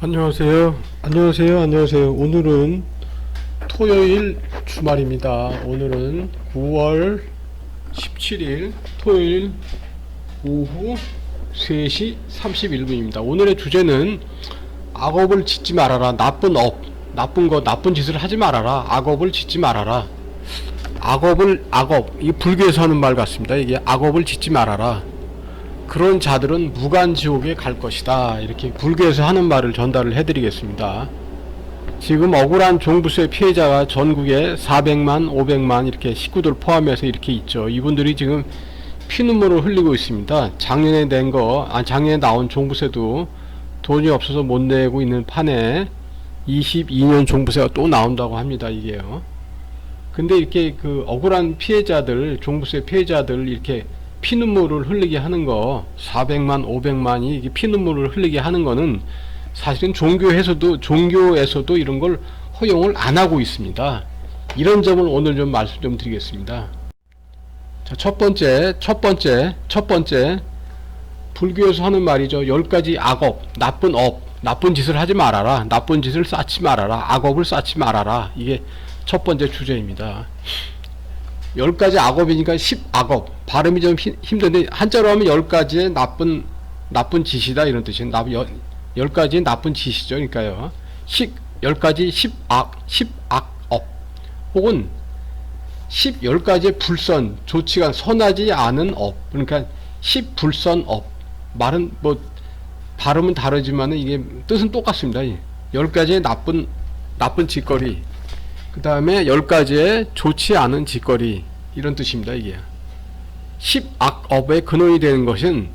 안녕하세요. 안녕하세요. 안녕하세요. 오늘은 토요일 주말입니다. 오늘은 9월 17일 토요일 오후 3시 31분입니다. 오늘의 주제는 악업을 짓지 말아라. 나쁜 업. 나쁜 거, 나쁜 짓을 하지 말아라. 악업을 짓지 말아라. 악업을, 악업. 이 불교에서 하는 말 같습니다. 이게 악업을 짓지 말아라. 그런 자들은 무간지옥에 갈 것이다. 이렇게 불교에서 하는 말을 전달을 해드리겠습니다. 지금 억울한 종부세 피해자가 전국에 400만, 500만 이렇게 식구들 포함해서 이렇게 있죠. 이분들이 지금 피눈물을 흘리고 있습니다. 작년에 낸 거, 아, 작년에 나온 종부세도 돈이 없어서 못 내고 있는 판에 22년 종부세가 또 나온다고 합니다. 이게요. 근데 이렇게 그 억울한 피해자들, 종부세 피해자들 이렇게 피눈물을 흘리게 하는 거 400만 500만이 이게 피눈물을 흘리게 하는 거는 사실은 종교에서도 종교에서도 이런 걸 허용을 안 하고 있습니다. 이런 점을 오늘 좀 말씀 좀 드리겠습니다. 자, 첫 번째, 첫 번째, 첫 번째 불교에서 하는 말이죠. 열 가지 악업, 나쁜 업, 나쁜 짓을 하지 말아라. 나쁜 짓을 쌓지 말아라. 악업을 쌓지 말아라. 이게 첫 번째 주제입니다. 열 가지 악업이니까 십 악업 발음이 좀 힘- 힘든데 한자로 하면 열 가지의 나쁜 나쁜 짓이다 이런 뜻이에요. 나, 열, 열 가지의 나쁜 짓이죠. 그러니까요. 십열 가지 십악 십악업 혹은 십열 가지의 불선 좋지가 선하지 않은 업 그러니까 십불선업 말은 뭐 발음은 다르지만은 이게 뜻은 똑같습니다. 열 가지의 나쁜 나쁜 짓거리 그 다음에 열 가지의 좋지 않은 짓거리 이런 뜻입니다. 이게 십악업의 근원이 되는 것은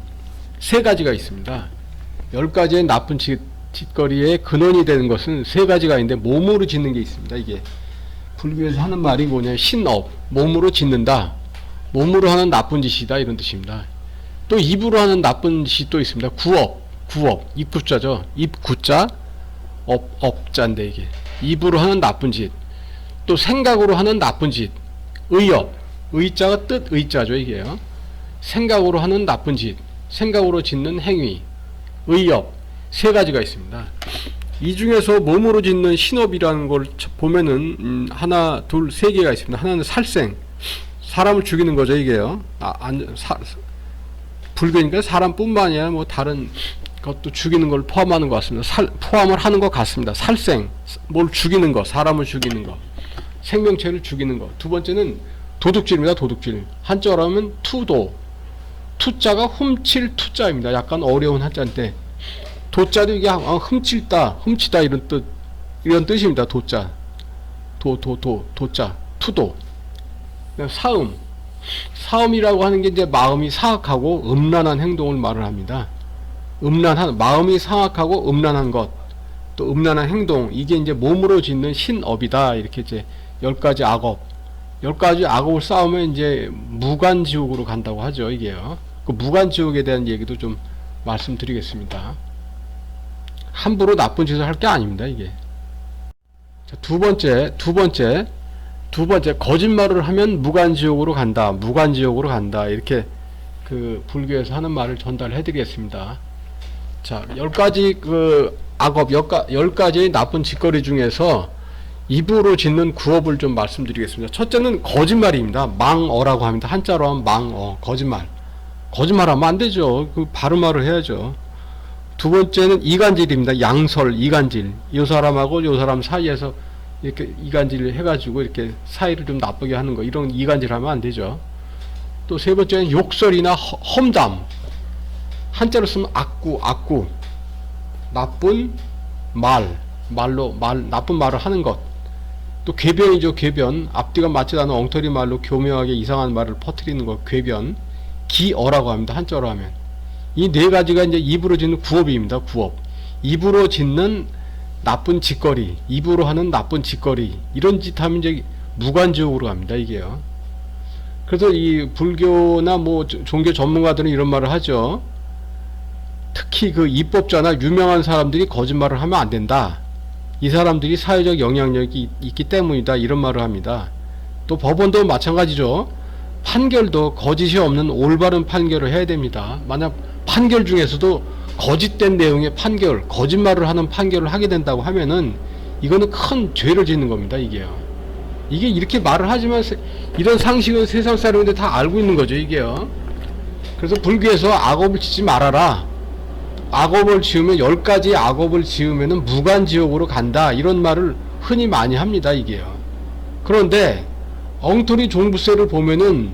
세 가지가 있습니다. 열 가지의 나쁜 짓, 짓거리의 근원이 되는 것은 세 가지가 있는데 몸으로 짓는 게 있습니다. 이게 불교에서 하는 말이 뭐냐 신업 몸으로 짓는다. 몸으로 하는 나쁜 짓이다 이런 뜻입니다. 또 입으로 하는 나쁜 짓이 또 있습니다. 구업 구업 입구자죠. 입구자 업 업자인데 이게 입으로 하는 나쁜 짓. 또 생각으로 하는 나쁜 짓, 의업, 의자가 뜻 의자죠 이게요. 생각으로 하는 나쁜 짓, 생각으로 짓는 행위, 의업 세 가지가 있습니다. 이 중에서 몸으로 짓는 신업이라는 걸 쳐- 보면은 음, 하나, 둘, 세 개가 있습니다. 하나는 살생, 사람을 죽이는 거죠 이게요. 아, 안, 사, 불교니까 사람뿐만 아니라 뭐 다른 것도 죽이는 걸 포함하는 것 같습니다. 살, 포함을 하는 것 같습니다. 살생, 뭘 죽이는 거, 사람을 죽이는 거. 생명체를 죽이는 것. 두 번째는 도둑질입니다. 도둑질. 한자로 하면 투도. 투자가 훔칠 투자입니다. 약간 어려운 한자인데 도자도 이게 아, 훔칠다, 훔치다 이런 뜻 이런 뜻입니다. 도자. 도, 도, 도, 도자. 투도. 사음. 사음이라고 하는 게 이제 마음이 사악하고 음란한 행동을 말을 합니다. 음란한 마음이 사악하고 음란한 것. 또 음란한 행동 이게 이제 몸으로 짓는 신업이다 이렇게 이제 열 가지 악업. 열 가지 악업을 쌓으면 이제 무간 지옥으로 간다고 하죠 이게요. 그 무간 지옥에 대한 얘기도 좀 말씀드리겠습니다. 함부로 나쁜 짓을 할 게 아닙니다 이게. 자, 두 번째 두 번째 두 번째 거짓말을 하면 무간 지옥으로 간다 무간 지옥으로 간다 이렇게 그 불교에서 하는 말을 전달해 드리겠습니다. 자, 열 가지 그 악업, 열, 가, 열 가지의 나쁜 짓거리 중에서 입으로 짓는 구업을 좀 말씀드리겠습니다. 첫째는 거짓말입니다. 망어라고 합니다. 한자로 하면 망어, 거짓말. 거짓말하면 안 되죠. 그 바른말을 해야죠. 두 번째는 이간질입니다. 양설, 이간질. 이 사람하고 이 사람 사이에서 이렇게 이간질을 해가지고 이렇게 사이를 좀 나쁘게 하는 거. 이런 이간질하면 안 되죠. 또 세 번째는 욕설이나 허- 험담. 한자로 쓰면 악구, 악구. 나쁜 말, 말로, 말, 나쁜 말을 하는 것. 또 궤변이죠, 궤변. 앞뒤가 맞지 않은 엉터리 말로 교묘하게 이상한 말을 퍼뜨리는 것, 궤변. 기어라고 합니다, 한자로 하면. 이 네 가지가 이제 입으로 짓는 구업입니다, 구업. 입으로 짓는 나쁜 짓거리, 입으로 하는 나쁜 짓거리. 이런 짓 하면 이제 무관지옥으로 갑니다, 이게요. 그래서 이 불교나 뭐 종교 전문가들은 이런 말을 하죠. 특히 그 입법자나 유명한 사람들이 거짓말을 하면 안 된다. 이 사람들이 사회적 영향력이 있- 있기 때문이다. 이런 말을 합니다. 또 법원도 마찬가지죠. 판결도 거짓이 없는 올바른 판결을 해야 됩니다. 만약 판결 중에서도 거짓된 내용의 판결, 거짓말을 하는 판결을 하게 된다고 하면은 이거는 큰 죄를 짓는 겁니다, 이게요. 이게 이렇게 말을 하지만 세- 이런 상식은 세상 사람들이 다 알고 있는 거죠, 이게요. 그래서 불교에서 악업을 짓지 말아라. 악업을 지으면 열 가지 악업을 지으면은 무간 지옥으로 간다. 이런 말을 흔히 많이 합니다, 이게요. 그런데 엉터리 종부세를 보면은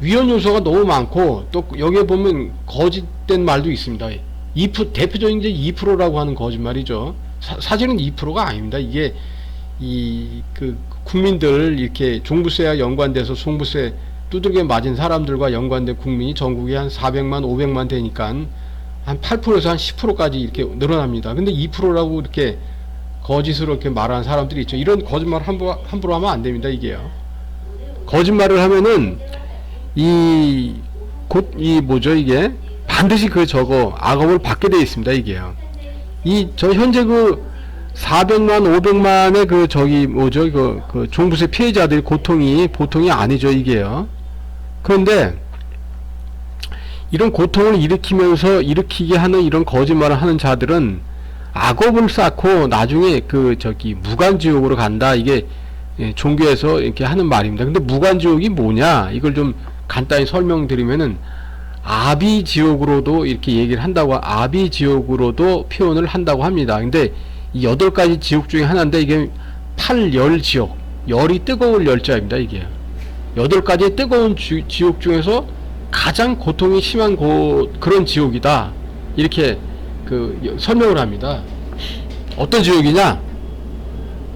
위헌 요소가 너무 많고 또 여기에 보면 거짓된 말도 있습니다. 2% 대표적인 게 2%라고 하는 거짓말이죠. 사, 사실은 2%가 아닙니다. 이게 이 그 국민들 이렇게 종부세와 연관돼서 종부세 두들겨 맞은 사람들과 연관된 국민이 전국에 한 400만, 500만 되니까 한 8%에서 한 10%까지 이렇게 늘어납니다. 근데 2%라고 이렇게 거짓으로 이렇게 말하는 사람들이 있죠. 이런 거짓말 함부로, 함부로 하면 안 됩니다. 이게요. 거짓말을 하면은 이 곧 이 뭐죠 이게 반드시 그 저거 악업을 받게 돼 있습니다. 이게요. 이 저 현재 그 400만, 500만의 그 저기 뭐죠 그, 그 종부세 피해자들의 고통이 보통이 아니죠 이게요. 그런데 이런 고통을 일으키면서 일으키게 하는 이런 거짓말을 하는 자들은 악업을 쌓고 나중에 그 저기 무간지옥으로 간다 이게 예, 종교에서 이렇게 하는 말입니다. 근데 무간지옥이 뭐냐 이걸 좀 간단히 설명드리면은 아비지옥으로도 이렇게 얘기를 한다고 아비지옥으로도 표현을 한다고 합니다. 근데 이 여덟 가지 지옥 중에 하나인데 이게 팔열 지옥 열이 뜨거울 열자입니다. 이게 여덟 가지 뜨거운 지, 지옥 중에서 가장 고통이 심한 곳 그런 지옥이다 이렇게 그 여- 설명을 합니다. 어떤 지옥이냐?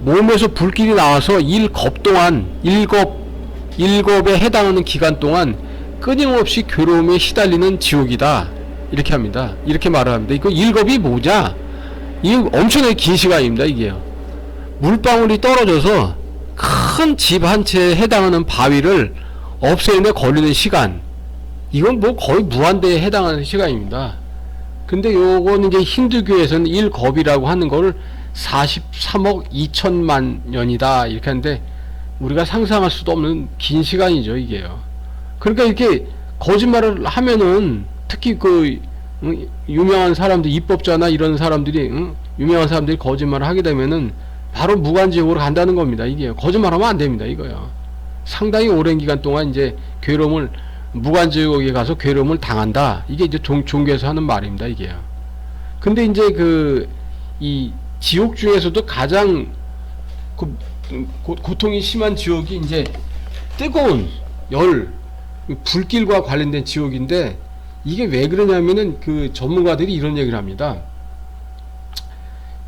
몸에서 불길이 나와서 일겁 동안 일겁 일겁에 해당하는 기간 동안 끊임없이 괴로움에 시달리는 지옥이다 이렇게 합니다. 이렇게 말을 합니다. 이거 일겁이 뭐냐? 이 엄청나게 긴 시간입니다. 이게요. 물방울이 떨어져서 큰 집 한 채에 해당하는 바위를 없애는데 걸리는 시간 이건 뭐 거의 무한대에 해당하는 시간입니다. 근데 요건 이제 힌두교에서는 일겁이라고 하는 거를 43억 2천만 년이다 이렇게 하는데 우리가 상상할 수도 없는 긴 시간이죠 이게요. 그러니까 이렇게 거짓말을 하면은 특히 그 응, 유명한 사람들 입법자나 이런 사람들이 응? 유명한 사람들이 거짓말을 하게 되면은 바로 무관지옥으로 간다는 겁니다. 이게 거짓말하면 안 됩니다. 이거요. 상당히 오랜 기간 동안 이제 괴로움을 무관지옥에 가서 괴로움을 당한다. 이게 이제 종, 종교에서 하는 말입니다. 이게요. 근데 이제 그 이 지옥 중에서도 가장 그 고, 고통이 심한 지옥이 이제 뜨거운 열 불길과 관련된 지옥인데 이게 왜 그러냐면은 그 전문가들이 이런 얘기를 합니다.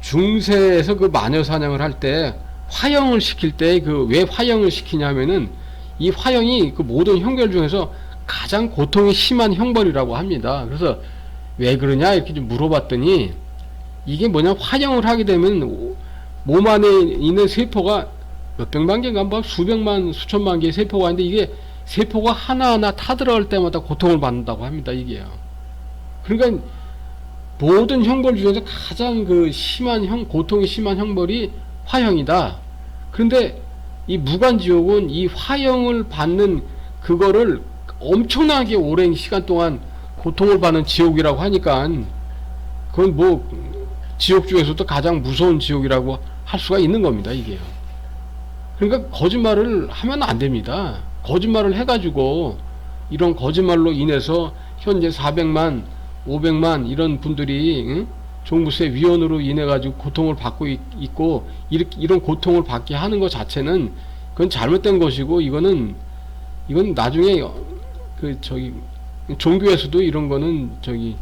중세에서 그 마녀 사냥을 할 때 화형을 시킬 때 그 왜 화형을 시키냐면은 이 화형이 그 모든 형벌 중에서 가장 고통이 심한 형벌이라고 합니다. 그래서 왜 그러냐 이렇게 좀 물어봤더니 이게 뭐냐 화형을 하게 되면 오- 몸 안에 있는 세포가 몇백만 개인가 뭐 수백만 수천만 개의 세포가 있는데 이게 세포가 하나하나 타들어갈 때마다 고통을 받는다고 합니다. 이게요. 그러니까 모든 형벌 중에서 가장 그 심한 형 고통이 심한 형벌이 화형이다. 그런데 이 무간지옥은 이 화형을 받는 그거를 엄청나게 오랜 시간 동안 고통을 받는 지옥이라고 하니까 그건 뭐 지옥 중에서도 가장 무서운 지옥이라고 할 수가 있는 겁니다. 이게요. 그러니까 거짓말을 하면 안 됩니다. 거짓말을 해가지고 이런 거짓말로 인해서 현재 400만, 500만 이런 분들이 응? 종부세 위헌으로 인해 가지고 고통을 받고 있, 고 이렇게 이런 고통을 받게 하는 것 자체는 그건 잘못된 것이고 이거는 이건 나중에 어, 그 저기 종교에서도 이런 거는 저기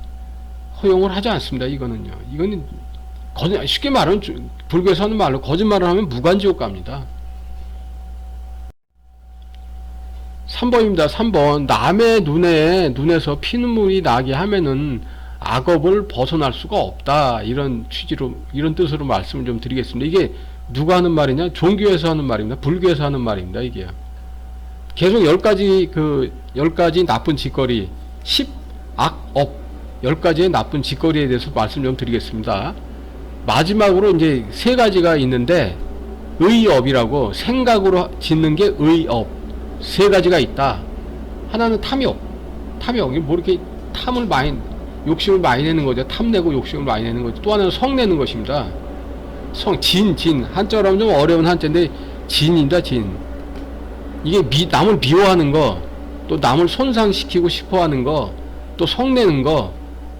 허용을 하지 않습니다. 이거는요. 이거는 거짓 쉽게 말하면 주- 불교에서 하는 말로 거짓말을 하면 무간지옥 갑니다. 3번입니다. 3번. 남의 눈에, 눈에서 피눈물이 나게 하면은 악업을 벗어날 수가 없다. 이런 취지로, 이런 뜻으로 말씀을 좀 드리겠습니다. 이게 누가 하는 말이냐? 종교에서 하는 말입니다. 불교에서 하는 말입니다. 이게요. 계속 열 가지 그, 열 가지 나쁜 짓거리, 10, 악, 업, 열 가지의 나쁜 짓거리에 대해서 말씀 좀 드리겠습니다. 마지막으로 이제 세 가지가 있는데, 의업이라고 생각으로 짓는 게 의업. 세 가지가 있다. 하나는 탐욕. 탐욕. 이게 뭐 이렇게 탐을 많이, 욕심을 많이 내는 거죠. 탐내고 욕심을 많이 내는 거죠. 또 하나는 성내는 것입니다. 성, 진, 진. 한자로 하면 좀 어려운 한자인데, 진입니다, 진. 이게 미, 남을 미워하는 거, 또 남을 손상시키고 싶어 하는 거, 또 성내는 거,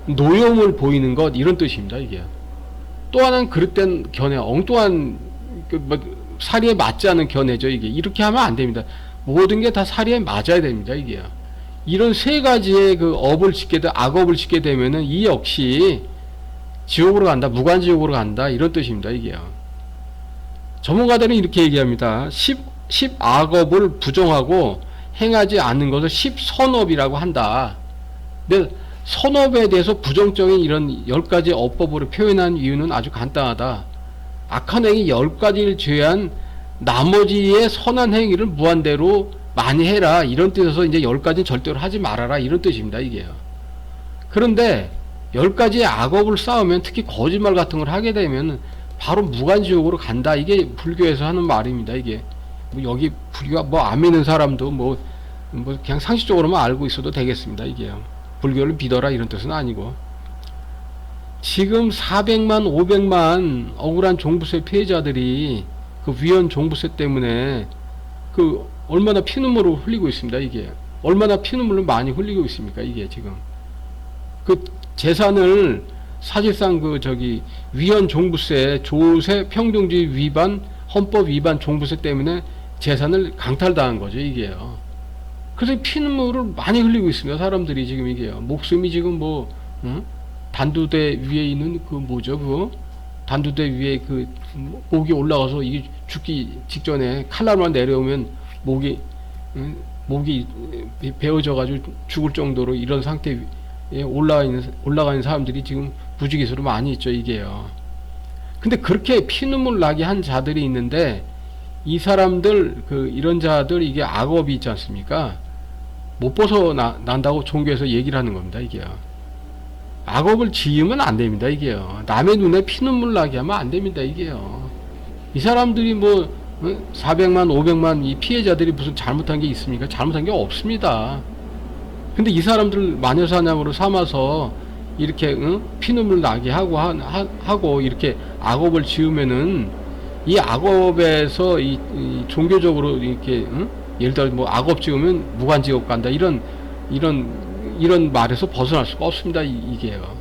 노여움을 보이는 것, 이런 뜻입니다, 이게. 또 하나는 그릇된 견해, 엉뚱한, 그, 뭐, 사리에 맞지 않은 견해죠, 이게. 이렇게 하면 안 됩니다. 모든 게 다 사리에 맞아야 됩니다, 이게. 이런 세 가지의 그 업을 짓게 되, 악업을 짓게 되면은 이 역시 지옥으로 간다, 무관지옥으로 간다, 이런 뜻입니다, 이게요. 전문가들은 이렇게 얘기합니다. 10, 10악업을 부정하고 행하지 않는 것을 10선업이라고 한다. 근데 선업에 대해서 부정적인 이런 10가지 어법으로 표현한 이유는 아주 간단하다. 악한 행위 10가지를 제외한 나머지의 선한 행위를 무한대로 많이 해라. 이런 뜻에서 이제 10가지는 절대로 하지 말아라. 이런 뜻입니다. 이게요. 그런데 10가지의 악업을 쌓으면 특히 거짓말 같은 걸 하게 되면 바로 무간지옥으로 간다. 이게 불교에서 하는 말입니다. 이게. 뭐 여기 불교가 뭐 안 믿는 사람도 뭐, 뭐 그냥 상식적으로만 알고 있어도 되겠습니다. 이게요. 불교를 믿어라 이런 뜻은 아니고. 지금 400만, 500만 억울한 종부세 피해자들이 그 위헌 종부세 때문에 그 얼마나 피눈물을 흘리고 있습니다. 이게 얼마나 피눈물을 많이 흘리고 있습니까? 이게 지금 그 재산을 사실상 그 저기 위헌 종부세, 조세 평등주의 위반, 헌법 위반 종부세 때문에 재산을 강탈당한 거죠. 이게요. 그래서 피눈물을 많이 흘리고 있습니다. 사람들이 지금 이게요. 목숨이 지금 뭐 응? 단두대 위에 있는 그 뭐죠 그거 단두대 위에 그 목이 올라가서 이게 죽기 직전에 칼날만 내려오면 목이 응? 목이 베어져 가지고 죽을 정도로 이런 상태에 올라가 있는 올라가 있는 사람들이 지금 부지기수로 많이 있죠 이게요. 근데 그렇게 피눈물 나게 한 자들이 있는데 이 사람들 그 이런 자들 이게 악업이 있지 않습니까? 못 벗어 나, 난다고 종교에서 얘기를 하는 겁니다 이게요. 악업을 지으면 안 됩니다, 이게요. 남의 눈에 피눈물 나게 하면 안 됩니다, 이게요. 이 사람들이 뭐, 400만, 500만 이 피해자들이 무슨 잘못한 게 있습니까? 잘못한 게 없습니다. 근데 이 사람들 마녀사냥으로 삼아서 이렇게 응? 피눈물 나게 하고 하, 고 이렇게 악업을 지으면은 이 악업에서 이, 이 종교적으로 이렇게 응? 예를 들어 뭐 악업 지으면 무관지옥 간다 이런 이런 이런 말에서 벗어날 수가 없습니다. 이, 게요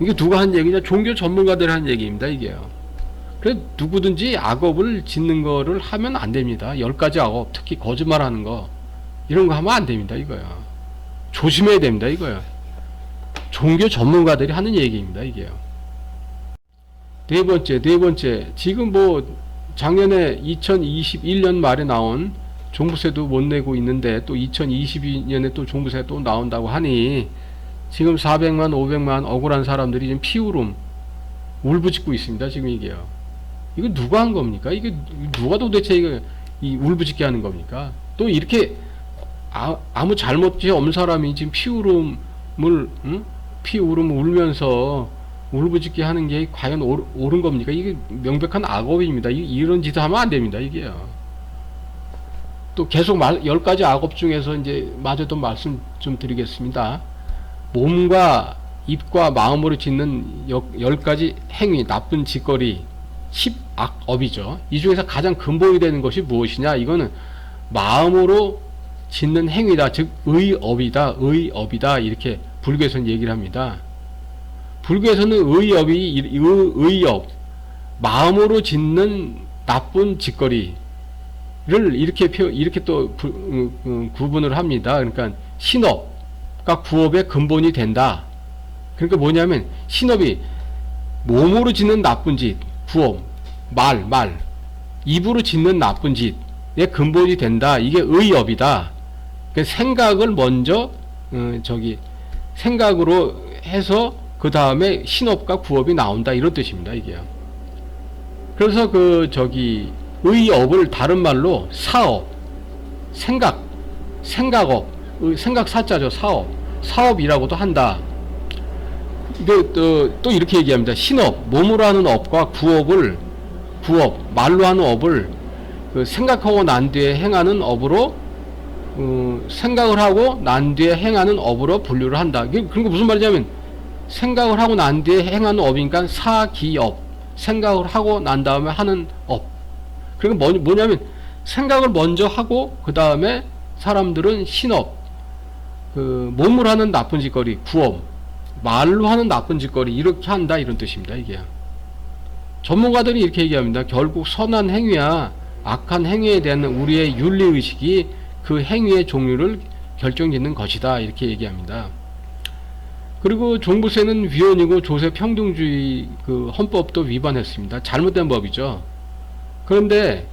이게 누가 한 얘기냐? 종교 전문가들이 한 얘기입니다. 이게요. 그래 누구든지 악업을 짓는 거를 하면 안 됩니다. 열 가지 악업, 특히 거짓말하는 거 이런 거 하면 안 됩니다. 이거요. 조심해야 됩니다. 이거요. 종교 전문가들이 하는 얘기입니다. 이게요. 네 번째, 네 번째. 지금 뭐 작년에 2021년 말에 나온 종부세도 못 내고 있는데 또 2022년에 또 종부세 또 나온다고 하니 지금 400만 500만 억울한 사람들이 지금 피울음 울부짖고 있습니다 지금 이게요 이거 누가 한 겁니까 이게 누가 도대체 이거 이 울부짖게 하는 겁니까 또 이렇게 아, 아무 잘못이 없는 사람이 지금 피울음을 응? 피울음 울면서 울부짖게 하는 게 과연 옳, 옳은 겁니까 이게 명백한 악업입니다 이, 이런 짓을 하면 안 됩니다 이게요 또 계속 말, 10가지 악업 중에서 이제 마저도 말씀 좀 드리겠습니다. 몸과 입과 마음으로 짓는 10가지 행위, 나쁜 짓거리, 10악업이죠. 이 중에서 가장 근본이 되는 것이 무엇이냐? 이거는 마음으로 짓는 행위다. 즉, 의업이다. 의업이다. 이렇게 불교에서는 얘기를 합니다. 불교에서는 의업이, 의업, 마음으로 짓는 나쁜 짓거리, 를 이렇게 표, 이렇게 또 부, 음, 음, 구분을 합니다. 그러니까 신업과 구업의 근본이 된다. 그러니까 뭐냐면 신업이 몸으로 짓는 나쁜 짓, 구업, 말, 말, 입으로 짓는 나쁜 짓의 근본이 된다. 이게 의업이다. 그러니까 생각을 먼저 어, 저기 생각으로 해서 그 다음에 신업과 구업이 나온다 이런 뜻입니다. 이게요. 그래서 그 저기 의업을 다른 말로 사업, 생각, 생각업, 생각 사자죠. 사업, 사업이라고도 한다. 근데 또, 또 이렇게 얘기합니다. 신업, 몸으로 하는 업과 구업을 구업, 말로 하는 업을 그 생각하고 난 뒤에 행하는 업으로 어, 생각을 하고 난 뒤에 행하는 업으로 분류를 한다. 그러니까 무슨 말이냐면 생각을 하고 난 뒤에 행하는 업이니까 사기업. 생각을 하고 난 다음에 하는 업. 그리고 뭐, 뭐냐면 생각을 먼저 하고 그 다음에 사람들은 신업, 그 몸으로 하는 나쁜 짓거리, 구업, 말로 하는 나쁜 짓거리 이렇게 한다 이런 뜻입니다. 이게 전문가들이 이렇게 얘기합니다. 결국 선한 행위야 악한 행위에 대한 우리의 윤리 의식이 그 행위의 종류를 결정짓는 것이다 이렇게 얘기합니다. 그리고 종부세는 위헌이고 조세 평등주의 그 헌법도 위반했습니다. 잘못된 법이죠. 그런데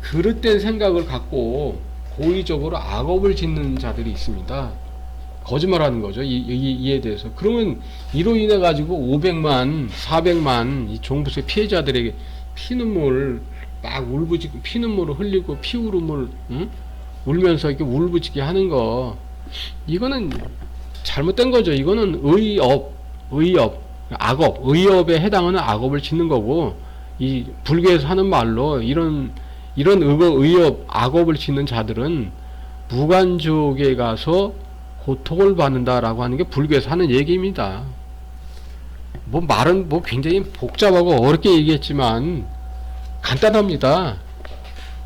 그릇된 생각을 갖고 고의적으로 악업을 짓는 자들이 있습니다. 거짓말하는 거죠. 이, 이, 이에 대해서. 그러면 이로 인해 가지고 500만, 400만 이 종부세 피해자들에게 피눈물 막 울부짖고 피눈물을 흘리고 피울음을 응? 울면서 이렇게 울부짖게 하는 거 이거는 잘못된 거죠. 이거는 의업, 의업, 악업, 의업에 해당하는 악업을 짓는 거고 이 불교에서 하는 말로 이런 이런 의업, 의업 악업을 짓는 자들은 무간지옥에 가서 고통을 받는다라고 하는 게 불교에서 하는 얘기입니다. 뭐 말은 뭐 굉장히 복잡하고 어렵게 얘기했지만 간단합니다.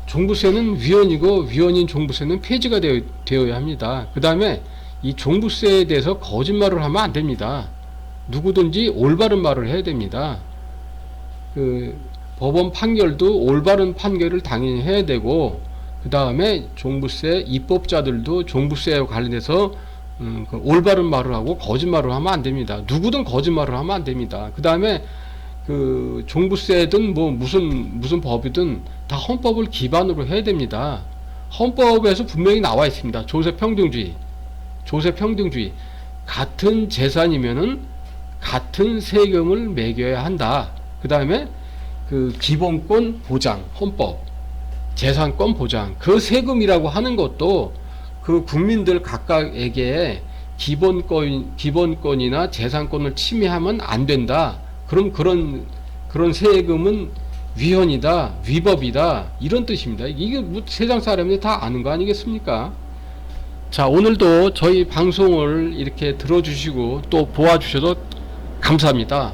종부세는 위헌이고 위헌인 종부세는 폐지가 되어, 되어야 합니다. 그 다음에 이 종부세에 대해서 거짓말을 하면 안 됩니다. 누구든지 올바른 말을 해야 됩니다. 그 법원 판결도 올바른 판결을 당연히 해야 되고 그 다음에 종부세 입법자들도 종부세와 관련해서 음, 그 올바른 말을 하고 거짓말을 하면 안 됩니다. 누구든 거짓말을 하면 안 됩니다. 그 다음에 그 종부세든 뭐 무슨 무슨 법이든 다 헌법을 기반으로 해야 됩니다. 헌법에서 분명히 나와 있습니다. 조세 평등주의, 조세 평등주의 같은 재산이면은 같은 세금을 매겨야 한다. 그 다음에 그 기본권 보장, 헌법, 재산권 보장, 그 세금이라고 하는 것도 그 국민들 각각에게 기본권, 기본권이나 재산권을 침해하면 안 된다. 그럼 그런, 그런 세금은 위헌이다, 위법이다, 이런 뜻입니다. 이게 뭐 세상 사람들이 다 아는 거 아니겠습니까? 자, 오늘도 저희 방송을 이렇게 들어주시고 또 보아주셔서 감사합니다.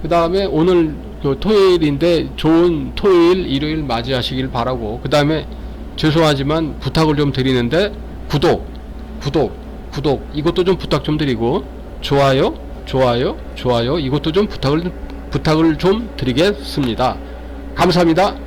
그 다음에 오늘 그 토요일인데 좋은 토요일, 일요일 맞이하시길 바라고 그 다음에 죄송하지만 부탁을 좀 드리는데 구독, 구독, 구독 이것도 좀 부탁 좀 드리고 좋아요, 좋아요, 좋아요 이것도 좀 부탁을 부탁을 좀 드리겠습니다. 감사합니다.